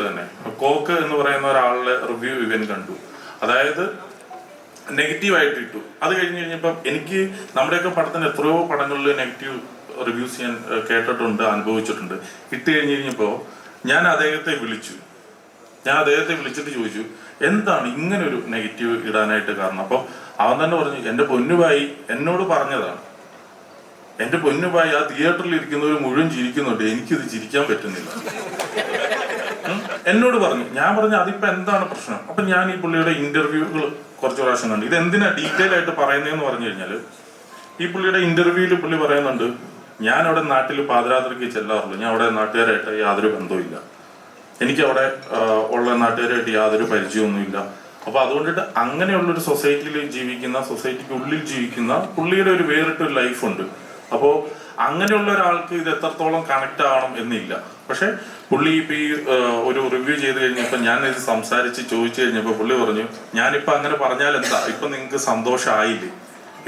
തന്നെ. കോക്ക് എന്ന് പറയുന്ന ഒരാളുടെ റിവ്യൂ ഇവൻ കണ്ടു. അതായത് നെഗറ്റീവായിട്ട് ഇട്ടു. അത് കഴിഞ്ഞ് കഴിഞ്ഞപ്പം എനിക്ക് നമ്മുടെയൊക്കെ പടത്തിന് എത്രയോ പടങ്ങളിൽ നെഗറ്റീവ് റിവ്യൂസ് ഞാൻ കേട്ടിട്ടുണ്ട് അനുഭവിച്ചിട്ടുണ്ട്. ഇട്ട് കഴിഞ്ഞ് കഴിഞ്ഞപ്പോൾ ഞാൻ അദ്ദേഹത്തെ വിളിച്ചു. ഞാൻ അദ്ദേഹത്തെ വിളിച്ചിട്ട് ചോദിച്ചു എന്താണ് ഇങ്ങനെ ഒരു നെഗറ്റീവ് ഇടാനായിട്ട് കാരണം? അപ്പോൾ അവൻ തന്നെ പറഞ്ഞു എന്റെ പൊന്നുപായി എന്നോട് പറഞ്ഞതാണ്. എന്റെ പൊന്നുപായി ആ തിയേറ്ററിൽ ഇരിക്കുന്നവർ മുഴുവൻ ചിരിക്കുന്നുണ്ട്. എനിക്കിത് ചിരിക്കാൻ പറ്റുന്നില്ല. എന്നോട് പറഞ്ഞു ഞാൻ പറഞ്ഞു അതിപ്പോ എന്താണ് പ്രശ്നം? അപ്പൊ ഞാൻ ഈ പുള്ളിയുടെ ഇന്റർവ്യൂകൾ കുറച്ച് പ്രാവശ്യം കണ്ടു. ഇത് എന്തിനാ ഡീറ്റെയിൽ ആയിട്ട് പറയുന്നതെന്ന് പറഞ്ഞു കഴിഞ്ഞാൽ ഈ പുള്ളിയുടെ ഇന്റർവ്യൂവിൽ പുള്ളി പറയുന്നുണ്ട് ഞാൻ അവിടെ നാട്ടിൽ പാതിരാത്രിക്ക് ചെല്ലാറുള്ളൂ. ഞാൻ അവിടെ നാട്ടുകാരായിട്ട് യാതൊരു ബന്ധവുമില്ല. എനിക്ക് അവിടെ ഉള്ള നാട്ടുകാരായിട്ട് യാതൊരു പരിചയമൊന്നുമില്ല. അപ്പൊ അതുകൊണ്ടിട്ട് അങ്ങനെയുള്ള ഒരു സൊസൈറ്റിയിൽ ജീവിക്കുന്ന സൊസൈറ്റിക്ക് ഉള്ളിൽ ജീവിക്കുന്ന പുള്ളിയുടെ ഒരു വേറിട്ടൊരു ലൈഫുണ്ട് അപ്പോ അങ്ങനെയുള്ള ഒരാൾക്ക് ഇത് എത്രത്തോളം കണക്ട് ആവണം എന്നില്ല. പക്ഷെ പുള്ളി ഇപ്പൊ ഈ ഒരു റിവ്യൂ ചെയ്ത് കഴിഞ്ഞപ്പോ ഞാൻ ഇത് സംസാരിച്ച് ചോദിച്ചു കഴിഞ്ഞപ്പോ പുള്ളി പറഞ്ഞു ഞാനിപ്പോ അങ്ങനെ പറഞ്ഞാൽ എന്താ? ഇപ്പൊ നിങ്ങൾക്ക് സന്തോഷമായില്ലേ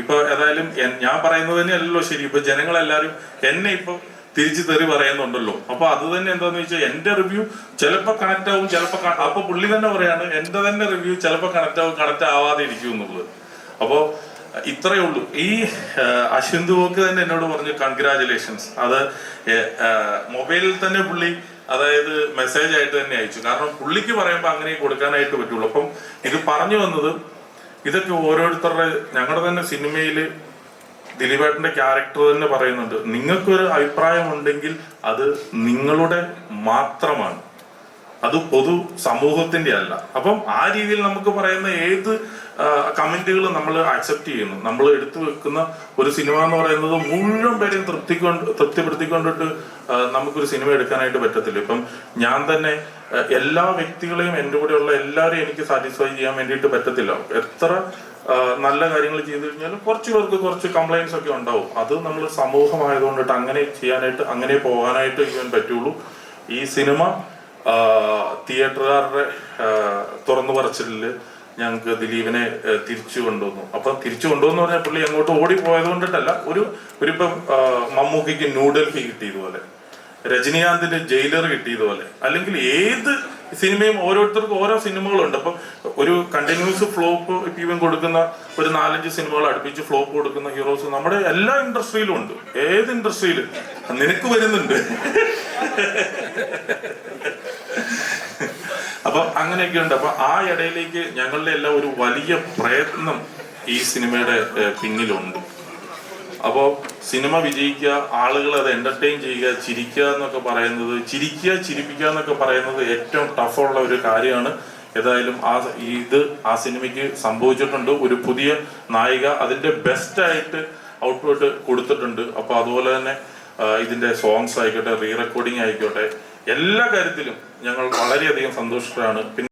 ഇപ്പൊ ഏതായാലും ഞാൻ പറയുന്നത് തന്നെയല്ലല്ലോ ശരി. ഇപ്പൊ ജനങ്ങളെല്ലാരും എന്നെ ഇപ്പൊ തിരിച്ചു തെറി പറയുന്നുണ്ടല്ലോ. അപ്പൊ അത് തന്നെ എന്താന്ന് വെച്ചാൽ എന്റെ റിവ്യൂ ചിലപ്പോ കണക്ട് ആവും ചിലപ്പോ അപ്പൊ പുള്ളി തന്നെ പറയാണ് എന്റെ തന്നെ റിവ്യൂ ചിലപ്പോ കണക്ട് ആവും കണക്ട് ആവാതെ ഇരിക്കും എന്നുള്ളത്. അപ്പോ ഇത്രയേ ഉള്ളൂ. ഈ അശ്വിന്ദു വോക്ക് തന്നെ എന്നോട് പറഞ്ഞു കൺഗ്രാചുലേഷൻസ് അത് മൊബൈലിൽ തന്നെ പുള്ളി അതായത് മെസ്സേജ് ആയിട്ട് തന്നെ അയച്ചു. കാരണം പുള്ളിക്ക് പറയുമ്പോൾ അങ്ങനെ കൊടുക്കാനായിട്ട് പറ്റുള്ളൂ. അപ്പം ഇത് പറഞ്ഞു വന്നത് ഇതൊക്കെ ഓരോരുത്തരുടെ ഞങ്ങളുടെ തന്നെ സിനിമയിൽ ദിലീപേട്ടന്റെ ക്യാരക്ടർ തന്നെ പറയുന്നുണ്ട്. നിങ്ങൾക്കൊരു അഭിപ്രായം ഉണ്ടെങ്കിൽ അത് നിങ്ങളുടെ മാത്രമാണ്. അത് പൊതു സമൂഹത്തിന്റെ അല്ല. അപ്പം ആ രീതിയിൽ നമുക്ക് പറയുന്ന ഏത് കമന്റുകൾ നമ്മൾ അക്സെപ്റ്റ് ചെയ്യുന്നു. നമ്മൾ എടുത്തു വെക്കുന്ന ഒരു സിനിമ എന്ന് പറയുന്നത് മുഴുവൻ പേരെയും തൃപ്തിക്കൊണ്ട് തൃപ്തിപ്പെടുത്തിക്കൊണ്ടിട്ട് നമുക്കൊരു സിനിമ എടുക്കാനായിട്ട് പറ്റത്തില്ല. ഇപ്പം ഞാൻ തന്നെ എല്ലാ വ്യക്തികളെയും എന്റെ കൂടെയുള്ള എല്ലാവരെയും എനിക്ക് സാറ്റിസ്ഫൈ ചെയ്യാൻ വേണ്ടിയിട്ട് പറ്റത്തില്ല. എത്ര നല്ല കാര്യങ്ങൾ ചെയ്തു കഴിഞ്ഞാലും കുറച്ച് പേർക്ക് കുറച്ച് കംപ്ലൈൻസ് ഒക്കെ ഉണ്ടാവും. അത് നമ്മൾ സമൂഹമായതുകൊണ്ടിട്ട് അങ്ങനെ ചെയ്യാനായിട്ട് അങ്ങനെ പോകാനായിട്ട് ചെയ്യാൻ പറ്റുള്ളൂ. ഈ സിനിമ തിയേറ്ററുകാരുടെ തുറന്നു പറച്ചിലിൽ ഞങ്ങൾക്ക് ദിലീപിനെ തിരിച്ചു കൊണ്ടുവന്നു. അപ്പൊ തിരിച്ചു കൊണ്ടുവന്നു പറഞ്ഞാൽ പുള്ളി അങ്ങോട്ട് ഓടി പോയത് കൊണ്ടിട്ടല്ല ഒരു ഒരു ഇപ്പം ആ, ന്യൂഡൽഹി കിട്ടിയതുപോലെ രജനീകാന്തിന്റെ ജയിലർ കിട്ടിയതുപോലെ അല്ലെങ്കിൽ ഏത് സിനിമയും ഓരോരുത്തർക്കും ഓരോ സിനിമകളുണ്ട്. അപ്പം ഒരു കണ്ടിന്യൂസ് ഫ്ലോപ്പ് ഇപ്പം ഇവൻ കൊടുക്കുന്ന ഒരു നാലഞ്ച് സിനിമകൾ അടുപ്പിച്ച് ഫ്ലോപ്പ് കൊടുക്കുന്ന ഹീറോസ് നമ്മുടെ എല്ലാ ഇൻഡസ്ട്രിയിലും ഉണ്ട്. ഏത് ഇൻഡസ്ട്രിയിലും നിനക്ക് വരുന്നുണ്ട്. അപ്പൊ അങ്ങനെയൊക്കെ ഉണ്ട് അപ്പൊ ആ ഇടയിലേക്ക് ഞങ്ങളുടെ എല്ലാം ഒരു വലിയ പ്രയത്നം ഈ സിനിമയുടെ പിന്നിലുണ്ട്. അപ്പോ സിനിമ വിജയിക്കുക ആളുകൾ അത് എന്റർടൈൻ ചെയ്യുക ചിരിക്കുക എന്നൊക്കെ പറയുന്നത് ചിരിക്കുക ചിരിപ്പിക്കുക എന്നൊക്കെ പറയുന്നത് ഏറ്റവും ടഫുള്ള ഒരു കാര്യമാണ്. ഏതായാലും ആ ഇത് ആ സിനിമയ്ക്ക് സംഭവിച്ചിട്ടുണ്ട്. ഒരു പുതിയ നായിക അതിന്റെ ബെസ്റ്റ് ആയിട്ട് ഔട്ട്പുട്ട് കൊടുത്തിട്ടുണ്ട്. അപ്പൊ അതുപോലെ തന്നെ ഇതിന്റെ സോങ്സ് ആയിക്കോട്ടെ റീ റെക്കോർഡിംഗ് ആയിക്കോട്ടെ എല്ലാ കാര്യത്തിലും ഞങ്ങൾ വളരെയധികം സന്തുഷ്ടരാണ് പിന്നെ